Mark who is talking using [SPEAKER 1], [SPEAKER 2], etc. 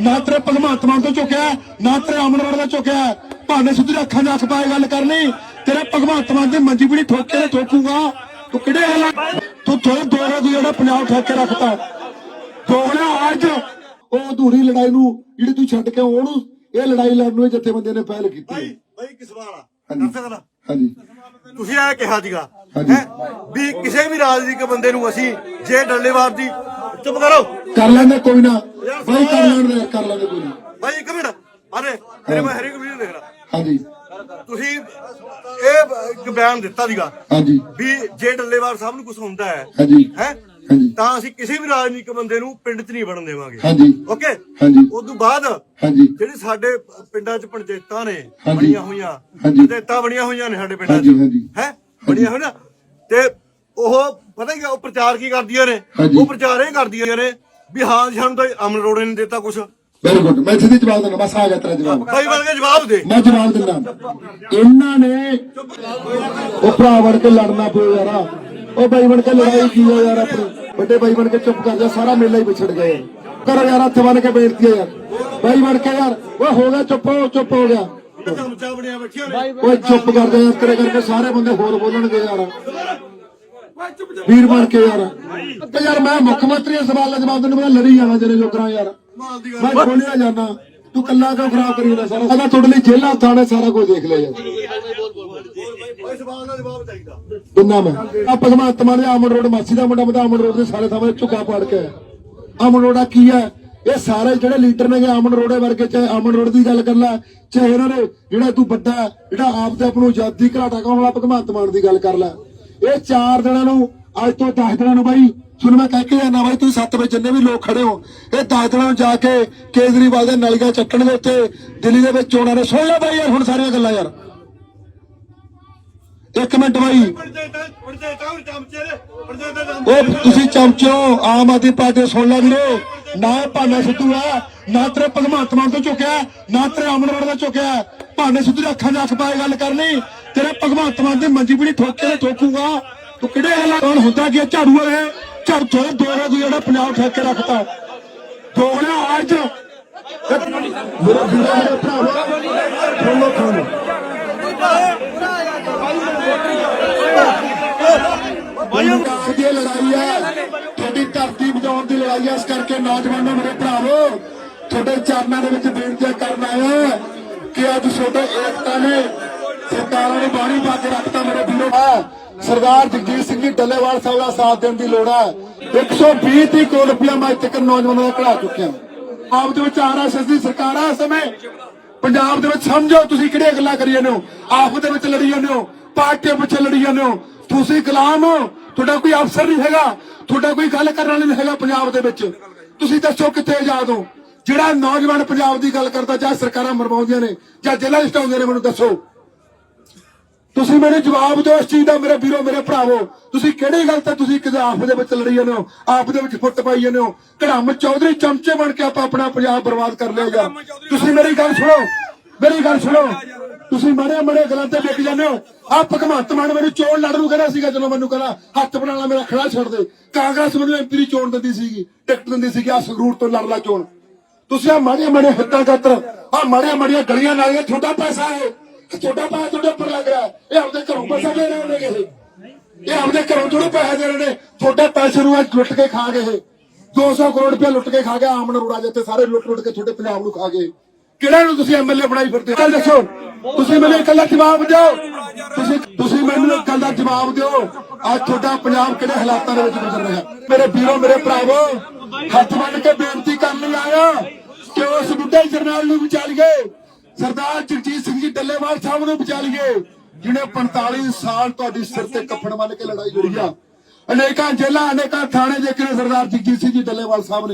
[SPEAKER 1] ਨਾ ਤੇਰੇ ਭਗਵੰਤ ਮਾਨ ਤੋਂ ਝੁਕਿਆ ਨਾ ਤੇਰੇ ਅਮਨਵਰ ਦਾ ਝੁਕਿਆ ਭਾਵੇਂ ਸਿੱਧੂ ਅੱਖਾਂ 'ਚ ਅੱਖ ਪਾਏ ਗੱਲ ਕਰਨੀ ਤੇਰੇ ਭਗਵੰਤ ਮਾਨ ਦੀ ਮੰਜੀ ਵੀ ਠੋਕੇ ਤੇ ਠੋਕੂਗਾ। ਤੂੰ ਕਿਹੜੇ ਹਾਲਾਤ ਤੂੰ ਥੋੜੇ ਦੋਰਾ ਤੂੰ ਜਿਹੜਾ ਪੰਜਾਬ ਠੱਕ ਰੱਖਤਾ। ਦੋਗਲਾ ਅੱਜ ਉਹ ਅਧੂਰੀ ਲੜਾਈ ਨੂੰ ਜਿਹੜੀ ਤੂੰ ਛੱਡ ਕੇ ਉਹਨੂੰ ਇਹ ਲੜਾਈ ਲੜਨ ਨੂੰ ਇਹ ਜਥੇਬੰਦੀਆਂ ਨੇ ਪਹਿਲ ਕੀਤੀ।
[SPEAKER 2] ਭਾਈ ਭਾਈ ਇੱਕ ਸਵਾਲ ਆ।
[SPEAKER 1] ਹਾਂਜੀ। ਹਾਂਜੀ।
[SPEAKER 2] ਤੁਸੀਂ ਇਹ ਕਿਹਾ ਸੀਗਾ ਵੀ ਕਿਸੇ ਵੀ ਰਾਜਨੀਤਿਕ ਬੰਦੇ ਨੂੰ ਅਸੀਂ ਜੇ ਡੱਲੇਵਾਰ ਦੀ ਚੁੱਪ ਕਰੋ।
[SPEAKER 1] ਕਰ ਲੈਂਦੇ ਕੋਈ ਨਾ। ਬਾਈ ਕਰ ਲੈਂਦੇ ਕਰ ਲੈਂਦੇ ਕੋਈ ਨਾ।
[SPEAKER 2] ਭਾਈ ਇੱਕ ਮਿੰਟ। ਅਰੇ ਤੇਰੇ ਮੈਂ ਹਰੇਕ ਵੀਡੀਓ ਦੇਖ ਰਿਹਾ।
[SPEAKER 1] ਹਾਂਜੀ।
[SPEAKER 2] ਤੁਸੀਂ ਇਹ ਇੱਕ ਬਿਆਨ ਦਿੱਤਾ ਸੀਗਾ
[SPEAKER 1] ਹਾਂਜੀ।
[SPEAKER 2] ਵੀ ਜੇ ਡੱਲੇਵਾਰ ਸਾਹਿਬ ਨੂੰ ਕੁਝ ਹੁੰਦਾ ਹੈ
[SPEAKER 1] ਹਾਂਜੀ।
[SPEAKER 2] ਹੈ
[SPEAKER 1] ਹਾਂਜੀ।
[SPEAKER 2] ਤਾਂ ਅਸੀਂ ਕਿਸੇ ਵੀ ਰਾਜਨੀਤਿਕ ਬੰਦੇ ਨੂੰ ਪਿੰਡ 'ਚ ਨਹੀਂ ਵੜਨ ਦੇਵਾਂਗੇ।
[SPEAKER 1] ਹਾਂਜੀ।
[SPEAKER 2] ਓਕੇ?
[SPEAKER 1] ਹਾਂਜੀ।
[SPEAKER 2] ਉਸ ਤੋਂ ਬਾਅਦ
[SPEAKER 1] ਹਾਂਜੀ।
[SPEAKER 2] ਜਿਹੜੇ ਸਾਡੇ ਪਿੰਡਾਂ 'ਚ ਪੰਚਾਇਤਾਂ ਨੇ
[SPEAKER 1] ਹਾਂਜੀ।
[SPEAKER 2] ਬਣੀਆਂ ਹੋਈਆਂ
[SPEAKER 1] ਹਾਂਜੀ।
[SPEAKER 2] ਪੰਚਾਇਤਾਂ ਬਣੀਆਂ ਹੋਈਆਂ ਨੇ ਸਾਡੇ ਪਿੰਡਾਂ 'ਚ
[SPEAKER 1] ਹਾਂਜੀ, ਹਾਂਜੀ।
[SPEAKER 2] ਹੈ ਬਣੀਆਂ ਹੋਈਆਂ। ਤੇ ਉਹ ਪਤਾ ਕੀ ਉਹ ਪ੍ਰਚਾਰ ਕੀ ਕਰਦੀਆਂ ਨੇ?
[SPEAKER 1] ਹਾਂਜੀ।
[SPEAKER 2] ਉਹ ਪ੍ਰਚਾਰ ਇਹ ਕਰਦੀਆਂ ਨੇ ਵੀ ਹਾਂ ਜੀ ਸਾਨੂੰ ਤਾਂ ਅਮਨ ਰੋੜੇ ਨੇ ਦਿੱਤਾ ਕੁਛ।
[SPEAKER 1] ਵੈਰੀ ਗੁੱਡ ਮੈਂ ਸਿੱਧੀ ਜਵਾਬ ਦੇਣਾ ਬਸ ਆ ਗਿਆ ਤੇਰਾ ਜਵਾਬ।
[SPEAKER 2] ਭਾਈ ਬਣ ਕੇ ਜਵਾਬ ਦੇ।
[SPEAKER 1] ਮੈਂ ਜਵਾਬ ਦਿੰਦਾ। ਇਹਨਾਂ ਨੇ ਉਹ ਭਰਾ ਬਣ ਕੇ ਲੜਨਾ ਪਿਓ ਯਾਰਾ। ਉਹ ਬਾਈ ਬਣ ਕੇ ਲੜਾਈ ਕੀ ਹੈ ਯਾਰ ਆਪਣੀ? ਵੱਡੇ ਬਾਈ ਬਣ ਕੇ ਚੁੱਪ ਕਰ ਜਾ ਸਾਰਾ ਮੇਲਾ ਹੀ ਵਿਛੜ ਯਾਰ ਕਰੋ ਯਾਰ ਹੱਥ ਬਣ ਕੇ ਬੇਨਤੀ ਹੈ ਯਾਰ। ਬਾਈ ਬਣ ਕੇ ਯਾਰ ਉਹ ਹੋ ਗਿਆ ਚੁੱਪ ਹੋ ਚੁੱਪ ਹੋ ਗਿਆ।
[SPEAKER 2] ਚਮਚਾ ਬਣਿਆ ਬੈਠੀਆਂ ਨੇ।
[SPEAKER 1] ਓਏ ਚੁੱਪ ਕਰ ਜਾ ਯਾਰ ਤੇਰੇ ਕਰਕੇ ਸਾਰੇ ਬੰਦੇ ਹੋਰ ਬੋਲਣਗੇ ਯਾਰ। ਵੀਰ ਬਣ ਕੇ ਯਾਰ। ਤੇ ਯਾਰ ਮੈਂ ਮੁੱਖ ਮੰਤਰੀ ਦੇ ਸਵਾਲ ਦਾ ਜਵਾਬ ਦੇਣ ਮੈਂ ਲੜੀ ਜਾਣਾ ਜਿਹੜੇ ਲੋਕਾਂ ਯਾਰ। ਮੈਂ ਖੋਲਿਆ ਜਾਣਾ ਤੂੰ ਕੱਲਾ ਕਿਉਂ ਖਰਾਬ ਕਰੀ ਜਾਂਦਾ ਸਾਰਾ? ਮੈਂ ਤੁਹਾਡੇ ਲਈ ਜੇਲ੍ਹਾਂ ਥਾਣੇ ਸਾਰਾ ਕੁਝ ਦੇਖ ਲਿਆ ਯਾਰ।
[SPEAKER 2] ਕੋਈ ਸਵਾਲ ਦਾ ਜਵਾਬ ਚਾਹੀਦਾ।
[SPEAKER 1] ਦੁੰਨਾ ਮੈਂ। ਆ ਭਗਵੰਤ ਮਾਨ ਦੇ ਆਮਨ ਰੋਡ ਮਾਸੀ ਦਾ ਮੁੰਡਾ ਬਤਾ ਆਮਨ ਰੋਡ ਦੇ ਸਾਰੇ ਥਾਵੇਂ ਝੁਕਾ ਪਾੜ ਕੇ। ਆਮਨ ਰੋਡਾ ਕੀ ਹੈ? ਇਹ ਸਾਰੇ ਜਿਹੜੇ ਲੀਡਰ ਨੇਗੇ ਆਮਨ ਰੋਡੇ ਵਰਗੇ ਚਾਹੇ ਆਮਨ ਰੋਡ ਦੀ ਗੱਲ ਕਰ ਲੈ ਚਾਹੇ ਇਹਨਾਂ ਨੇ ਜਿਹੜਾ ਤੂੰ ਵੱਡਾ ਜਿਹੜਾ ਆਪ ਤੇ ਆਪ ਨੂੰ ਆਜ਼ਾਦੀ ਘਰਾਟਾ ਕਹਾਉਣ ਵਾਲਾ ਭਗਵੰਤ ਮਾਨ ਦੀ ਗੱਲ ਕਰ ਲੈ। ਇਹ ਚਾਰ ਦਿਨਾਂ ਨੂੰ, ਅੱਜ ਤੋਂ 10 ਦਿਨਾਂ ਨੂੰ ਬਾਈ, ਤੁਹਾਨੂੰ ਮੈਂ ਕਹਿ ਕੇ ਜਾਣਾ ਬਾਈ, ਤੁਸੀਂ 7 ਵਜੇ ਜਿੰਨੇ ਵੀ ਲੋਕ ਖੜੇ ਹੋ, ਇਹ 10 ਦਿਨਾਂ ਨੂੰ ਜਾ ਕੇ ਕੇਜਰੀਵਾਲ ਦੇ ਨਲੀਆਂ ਚੱਕਣਗੇ ਉੱਥੇ ਦਿੱਲੀ ਦੇ ਵਿੱਚ ਚੋਣਾਂ ਨੇ, ਸੁਣ ਲੈ ਬਾਈ ਯਾਰ, ਹੁਣ ਸਾਰੀਆਂ ਗੱਲਾਂ ਯਾਰ। ਇੱਕ ਮਿੰਟ ਬਾਈ।
[SPEAKER 2] ਪੰਚਾਇਤਾਂ ਪੰਚਾਇਤਾਂ ਚਮਚੇ ਨੇ
[SPEAKER 1] ਉਹ ਤੁਸੀਂ ਚਮਚੋ ਆਮ ਆਦਮੀ ਪਾਰਟੀ ਨੂੰ ਸੁਣ ਲੈ ਵੀਰੋ। ਨਾ ਭਾਨਾ ਸਿੱਧੂ ਆ, ਨਾ ਤੇਰੇ ਭਗਵੰਤ ਮਾਨ ਤੋਂ ਚੁੱਕਿਆ, ਨਾ ਤੇਰੇ ਅਮਨਵਰ ਦਾ ਝੁਕਿਆ ਭਾਨੇ ਸਿੱਧੂ ਦੀ ਅੱਖਾਂ 'ਚ ਅੱਖ ਪਾਏ ਗੱਲ ਕਰਨੀ। ਤੇਰੇ ਭਗਵੰਤ ਮਾਨ ਦੇ ਮੰਜੀ ਵੀ ਠੋਕੇ ਤੇ ਠੋਕੂਗਾ। ਤੂੰ ਕਿਹੜੇ ਹਾਲਾਤ ਕੌਣ ਹੁੰਦਾ ਕੀ ਝਾੜੂ ਹੈ ਝਾੜੂ ਤੋਂ ਦੋਰਾ ਤੂੰ ਜਿਹੜਾ ਪੰਜਾਬ ਠੱਕ ਕੇ ਰੱਖਤਾ। ਅੱਜ। ਮੇਰਾ ਵੀਰਾ ਮੇਰਾ ਭਰਾ ਖੋਲੋ ਖੋਲੋ। ਦੀ ਲੜਾਈ ਹੈ ਤੁਹਾਡੀ ਧਰਤੀ ਬਚਾਉਣ ਦੀ ਲੜਾਈ ਹੈ ਇਸ ਕਰਕੇ ਨੌਜਵਾਨੋ ਮੇਰੇ ਭਰਾਵੋ, ਤੁਹਾਡੇ ਚਰਨਾਂ ਦੇ ਵਿੱਚ ਬੇਨਤੀ ਕਰਨ ਆਇਆ ਕਿ ਅੱਜ ਤੁਹਾਡੇ ਏਕਤਾ ਨੇ ਸਰਕਾਰਾਂ ਨੇ ਬਾਣੀ ਪਾ ਕੇ ਰੱਖਤਾ ਮੇਰੇ ਵੀਰੋ। ਸਰਦਾਰ ਜਗਜੀਤ ਸਿੰਘ ਜੀ ਡੱਲੇਵਾਲ ਸਾਹਿਬ ਦਾ ਸਾਥ ਦੇਣ ਦੀ ਲੋੜ ਹੈ। 120 ਦੀ ਕਰੋੜ ਰੁਪਇਆ ਮੈਂ ਤੱਕ ਨੌਜਵਾਨਾਂ ਦਾ ਕਢਾ ਚੁੱਕਿਆ ਆਪ ਦੇ ਵਿੱਚ ਆਰਐਸਐਸ ਦੀ ਸਰਕਾਰ ਆ ਸਮੇਂ। ਪੰਜਾਬ ਦੇ ਵਿੱਚ ਸਮਝੋ ਤੁਸੀਂ ਕਿਹੜੀਆਂ ਗੱਲਾਂ ਕਰੀ ਜਾਂਦੇ ਹੋ। ਆਪ ਦੇ ਵਿੱਚ ਲੜੀ ਜਾਂਦੇ ਹੋ। ਪਾਰਟੀਆਂ ਪਿੱਛੇ ਲੜੀ ਜਾਂਦੇ ਹੋ। ਤੁਸੀਂ ਗੁਲਾਮ ਹੋ। ਤੁਹਾਡਾ ਕੋਈ ਅਫਸਰ ਨਹੀਂ ਹੈਗਾ। ਤੁਹਾਡਾ ਕੋਈ ਗੱਲ ਕਰਨ ਵਾਲਾ ਨਹੀਂ ਹੈਗਾ ਪੰਜਾਬ ਦੇ ਵਿੱਚ। ਤੁਸੀਂ ਦੱਸੋ ਕਿੱਥੇ ਆਜ਼ਾਦ ਹੋ। ਜਿਹੜਾ ਨੌਜਵਾਨ ਪੰਜਾਬ ਦੀ ਗੱਲ ਕਰਦਾ, ਜਾਂ ਸਰਕਾਰਾਂ ਮਰਵਾਉਂਦੀਆਂ ਨੇ, ਜਾਂ ਜੇਲ੍ਹਾਂ ਵਿੱਚ ਹਟਾਉਂਦੀਆਂ ਨੇ, ਮੈਨੂੰ ਦੱਸੋ। ਤੁਸੀਂ ਮੈਨੂੰ ਜਵਾਬ ਦਿਓ ਇਸ ਚੀਜ਼ ਦਾ ਮੇਰੇ ਵੀਰੋ ਮੇਰੇ ਭਰਾਵੋ। ਤੁਸੀਂ ਕਿਹੜੀ ਗੱਲ ਤੇ ਤੁਸੀਂ ਕਿਤੇ ਆਪ ਦੇ ਵਿੱਚ ਲੜੀ ਜਾਂਦੇ ਹੋ? ਆਪ ਦੇ ਵਿੱਚ ਫੁੱਟ ਪਾਈ ਜਾਂਦੇ ਹੋ? ਕੜਮ ਚੌਧਰੀ ਚਮਚੇ ਬਣ ਕੇ ਆਪਾਂ ਆਪਣਾ ਪੰਜਾਬ ਬਰਬਾਦ ਕਰ ਯਾਰ ਤੁਸੀਂ ਮੇਰੀ ਗੱਲ ਸੁਣੋ ਮੇਰੀ ਗੱਲ ਸੁਣੋ। ਤੁਸੀਂ ਮਾੜੇ ਮਾੜੇ ਗੱਲਾਂ ਤੇ ਵਿਕ ਜਾਂਦੇ ਹੋ। ਆ ਭਗਵੰਤ ਮਾਨ ਮੈਨੂੰ ਚੋਣ ਲੜਨ ਨੂੰ ਕਹਿੰਦਾ ਸੀਗਾ ਜਦੋਂ ਮੈਨੂੰ ਕਹਿੰਦਾ ਹੱਥ ਬਣਾ ਲਾ ਮੇਰਾ ਖੜਾ ਛੱਡ ਦੇ। ਕਾਂਗਰਸ ਮੈਨੂੰ ਐਮਪੀ ਦੀ ਚੋਣ ਦਿੰਦੀ ਸੀਗੀ ਟਿਕਟ ਦਿੰਦੀ ਸੀਗੀ ਆ ਸੰਗਰੂਰ ਤੋਂ ਲੜ ਲਾ ਚੋਣ। ਤੁਸੀਂ ਆ ਮਾੜੀਆਂ ਮਾੜੀਆਂ ਹਿੱਤਾਂ ਖਾਤਰ ਆ ਮਾੜੀਆਂ ਮਾੜੀਆਂ ਗਲੀਆਂ ਨਾਲੀਆਂ ਛੋਟਾ ਪੈਸਾ ਹੈ ਇਹ ਛੋਟਾ ਪੈਸਾ ਤੁਹਾਡੇ ਉੱਪਰ ਲੱਗ ਰਿਹਾ ਇਹ ਆਪਦੇ ਘਰੋਂ ਪੈਸਾ ਦੇ ਰਹੇ ਹੋਣਗੇ ਇਹ। ਇਹ ਆਪਦੇ ਘਰੋਂ ਥੋੜੇ ਪੈਸੇ ਦੇ ਰਹੇ ਨੇ। ਛੋਟੇ ਪੈਸੇ ਨੂੰ ਅੱਜ ਲੁੱਟ ਕੇ ਖਾ ਗਏ 200 ਕਰੋੜ ਰੁਪਏ ਲੁੱਟ ਕੇ ਖਾ ਗਿਆ ਆਮਨ ਅਰੋੜਾ ਜਿੱਥੇ ਸਾਰੇ ਲੁੱਟ ਲੁੱਟ ਕੇ ਤੁਹਾਡੇ ਪੰਜਾਬ ਨੂੰ ਖਾ ਗਏ। ਕਿਹੜਾ ਨੂੰ ਤੁਸੀਂ ਐਮਐਲਏ ਬਣਾਈ ਫਿਰਦੇ ਹੋ? ਦੱਸੋ। ਤੁਸੀਂ ਮੈਨੂੰ ਇਕੱਲਾ ਜਵਾਬ ਦਿਓ। ਤੁਸੀਂ ਤੁਸੀਂ ਮੈਨੂੰ ਇੱਕ ਦਾ ਜਵਾਬ ਦਿਓ। ਅੱਜ ਤੁਹਾਡਾ ਪੰਜਾਬ ਕਿਹੜੇ ਹਾਲਾਤਾਂ ਦੇ ਵਿੱਚ ਗੁਜ਼ਰ ਰਿਹਾ? ਮੇਰੇ ਵੀਰੋ, ਮੇਰੇ ਭਰਾਵੋ, ਹੱਥ ਬੰਨ ਕੇ ਬੇਨਤੀ ਕਰਨ ਲਈ ਆਇਆ। ਕਿ ਉਸ ਬੁੱਢੇ ਜਰਨੈਲ ਨੂੰ ਬਚਾ ਲਈਏ ਸਰਦਾਰ ਜਗਜੀਤ ਸਿੰਘ ਜੀ ਡੱਲੇਵਾਲ ਸਾਹਿਬ ਨੂੰ ਬਚਾ ਲਈਏ, ਜਿਹਨੇ 45 ਸਾਲ ਤੁਹਾਡੀ ਸਿਰ ਤੇ ਕੱਫਣ ਬੰਨ ਕੇ ਲੜਾਈ ਲੜੀ ਆ। ਅਨੇਕਾਂ ਜੇਲਾਂ ਅਨੇਕਾਂ ਥਾਣੇ ਦੇਖੇ ਨੇ ਸਰਦਾਰ ਜਗਜੀਤ ਸਿੰਘ ਜੀ ਡੱਲੇਵਾਲ ਸਾਹਿਬ ਨੇ।